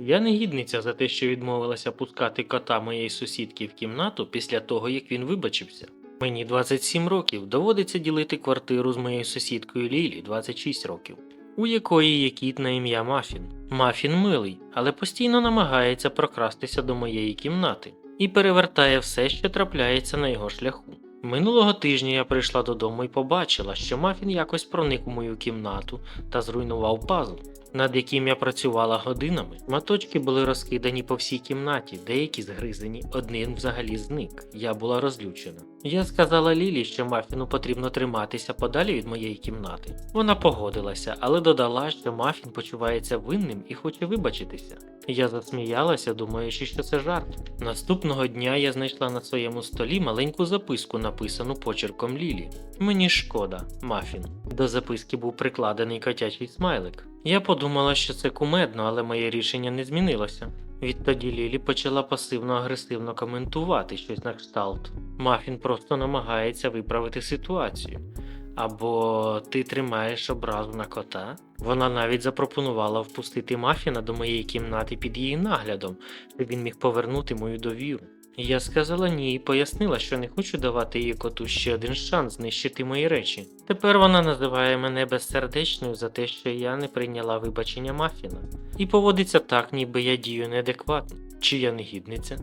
Я негідниця за те, що відмовилася пускати кота моєї сусідки в кімнату після того, як він вибачився. Мені 27 років, доводиться ділити квартиру з моєю сусідкою Лілі 26 років, у якої є кіт на ім'я Мафін. Мафін милий, але постійно намагається прокрастися до моєї кімнати і перевертає все, що трапляється на його шляху. Минулого тижня я прийшла додому і побачила, що Мафін якось проник у мою кімнату та зруйнував пазл, над яким я працювала годинами. Маточки були розкидані по всій кімнаті, деякі згризані, один взагалі зник. Я була розлючена. Я сказала Лілі, що Мафіну потрібно триматися подалі від моєї кімнати. Вона погодилася, але додала, що Мафін почувається винним і хоче вибачитися. Я засміялася, думаючи, що це жарт. Наступного дня я знайшла на своєму столі маленьку записку, написану почерком Лілі. Мені шкода, Мафін. До записки був прикладений котячий смайлик. Я подумала, що це кумедно, але моє рішення не змінилося. Відтоді Лілі почала пасивно-агресивно коментувати щось на кшталт. Мафін просто намагається виправити ситуацію. Або ти тримаєш образу на кота. Вона навіть запропонувала впустити Мафіна до моєї кімнати під її наглядом, щоб він міг повернути мою довіру. Я сказала ні і пояснила, що не хочу давати її коту ще один шанс знищити мої речі. Тепер вона називає мене безсердечною за те, що я не прийняла вибачення Мафіна, і поводиться так, ніби я дію неадекватно. Чи я негідниця?